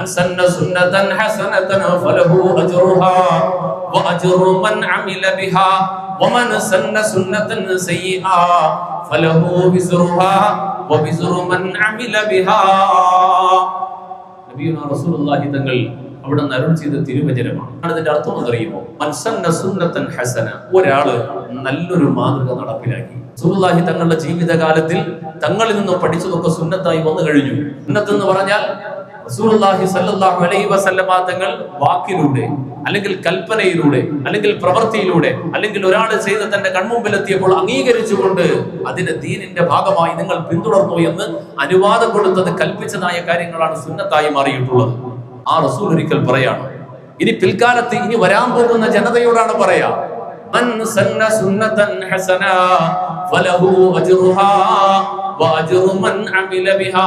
من سن سنة حسنة فله أجرها وأجر من عمل بها ومن سن سنة سيئة فله وزرها ووزر من عمل بها നബിയുന റസൂലുള്ളാഹി തങ്ങൾ അവിടെ നിന്ന് അരുൾ ചെയ്ത തിരുവചനമാണ് അതിന്റെ അർത്ഥം എന്നറിയുമോ മൻസന്ന സുന്നത്തൻ ഹസന ഒരാള് നല്ലൊരു മാതൃക നടപ്പിലാക്കി റസൂലുള്ളാഹി തങ്ങളുടെ ജീവിതകാലത്തിൽ തങ്ങളിൽ നിന്ന് പഠിച്ചതൊക്കെ സുന്നത്തായി വന്നു കഴിഞ്ഞു സുന്നത്ത് എന്ന് പറഞ്ഞാൽ റസൂലുള്ളാഹി സല്ലല്ലാഹു അലൈഹി വസല്ലമ തങ്ങൾ വാക്കിലൂടെ അല്ലെങ്കിൽ കൽപ്പനയിലൂടെ അല്ലെങ്കിൽ പ്രവൃത്തിയിലൂടെ അല്ലെങ്കിൽ ഒരാൾ ചെയ്ത് തന്റെ കൺമുമ്പിലെത്തിയപ്പോൾ അംഗീകരിച്ചുകൊണ്ട് അതിന്റെ ദീനിന്റെ ഭാഗമായി നിങ്ങൾ പിന്തുടർന്നു എന്ന് അനുവാദം കൊടുത്തത് കൽപ്പിച്ചതായ കാര്യങ്ങളാണ് സുന്നത്തായി മാറിയിട്ടുള്ളത്. ആ റസൂൽ ഒരിക്കൽ പറയാണ് ഇനി പിൽക്കാലത്ത് ഇനി വരാൻ പോകുന്ന ജനതയോടാണ് പറയാ ഫലഹു മൻ ബിഹാ.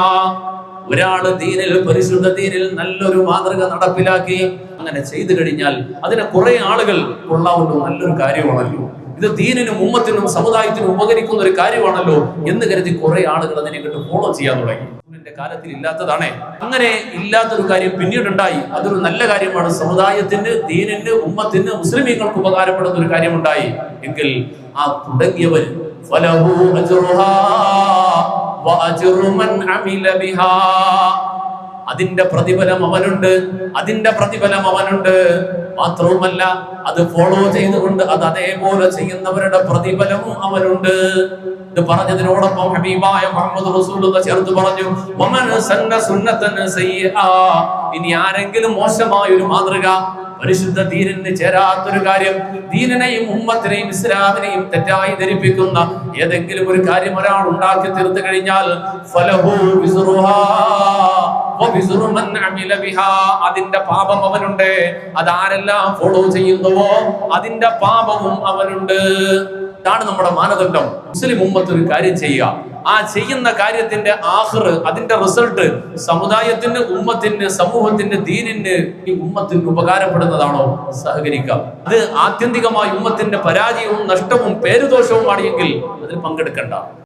ഒരാൾ ദീനിൽ പരിശുദ്ധ ദീനിൽ നല്ലൊരു മാതൃക നടപ്പിലാക്കി അങ്ങനെ ചെയ്തു കഴിഞ്ഞാൽ അതിനെ കുറെ ആളുകൾ കൊള്ളാവുന്ന നല്ലൊരു കാര്യമാണല്ലോ. ഇത് ദീനിനും ഉമ്മത്തിനും സമുദായത്തിനും ഉപകരിക്കുന്ന ഒരു കാര്യമാണല്ലോ എന്ന് കരുതി കുറെ ആളുകൾ അതിനെ കണ്ട് ഫോളോ ചെയ്യാൻ തുടങ്ങി. കാലത്തിൽ ഇല്ലാത്തതാണേ. അങ്ങനെ ഇല്ലാത്തൊരു കാര്യം പിന്നീടുണ്ടായി. അതൊരു നല്ല കാര്യമാണ്. സമുദായത്തിന് ദീനിന് ഉമ്മത്തിന് മുസ്ലിമീങ്ങൾക്ക് ഉപകാരപ്പെടുന്ന ഒരു കാര്യമുണ്ടായി. എങ്കിൽ ആ തുടങ്ങിയവൻ ഫലഹു അജ്റുഹാ. അതിന്റെ പ്രതിഫലം അവനുണ്ട്. അതിന്റെ പ്രതിഫലം അവനുണ്ട്. മാത്രവുമല്ല അത് ഫോളോ ചെയ്തുകൊണ്ട് അത് അതേപോലെ ചെയ്യുന്നവരുടെ പ്രതിഫലവും അവനുണ്ട്. ഇത് പറഞ്ഞതിനോടൊപ്പം ഹബീബായ മുഹമ്മദ് റസൂൽ ചേർത്ത് പറഞ്ഞു ഇനി ആരെങ്കിലും മോശമായ ഒരു മാതൃക പരിശുദ്ധ ദീനന് ചേരാത്തൊരു കാര്യം ദീനനെയും ഉമ്മത്തിനെയും ഇസ്ലാമിനെയും തെറ്റായി ധരിപ്പിക്കുന്ന ഏതെങ്കിലും ഒരു കാര്യം ഒരാൾ ഉണ്ടാക്കി തീർത്തു കഴിഞ്ഞാൽ ഫലഹു വിസ്റുഹാ അതിന്റെ പാപം അവനുണ്ട്. അതാരെല്ലാം ഫോളോ ചെയ്യുന്നുവോ? അതിന്റെ പാപവും അവനുണ്ട്. ഇതാണ് നമ്മുടെ മാനദണ്ഡം. മുസ്ലിം ഉമ്മത്ത് ഒരു കാര്യം ചെയ്യുക. ആ ചെയ്യുന്ന കാര്യത്തിന്റെ ആഹ്റ് അതിന്റെ റിസൾട്ട് സമുദായത്തിന് ഉമ്മത്തിന് സമൂഹത്തിന് ദീനിന് ഈ ഉമ്മത്തിന് ഉപകാരപ്പെടുന്നതാണോ? സഹകരിക്കാം. അത് ആത്യന്തികമായി ഉമ്മത്തിന്റെ പരാജയവും നഷ്ടവും പേരുദോഷവും എങ്കിൽ അതിൽ പങ്കെടുക്കണ്ട.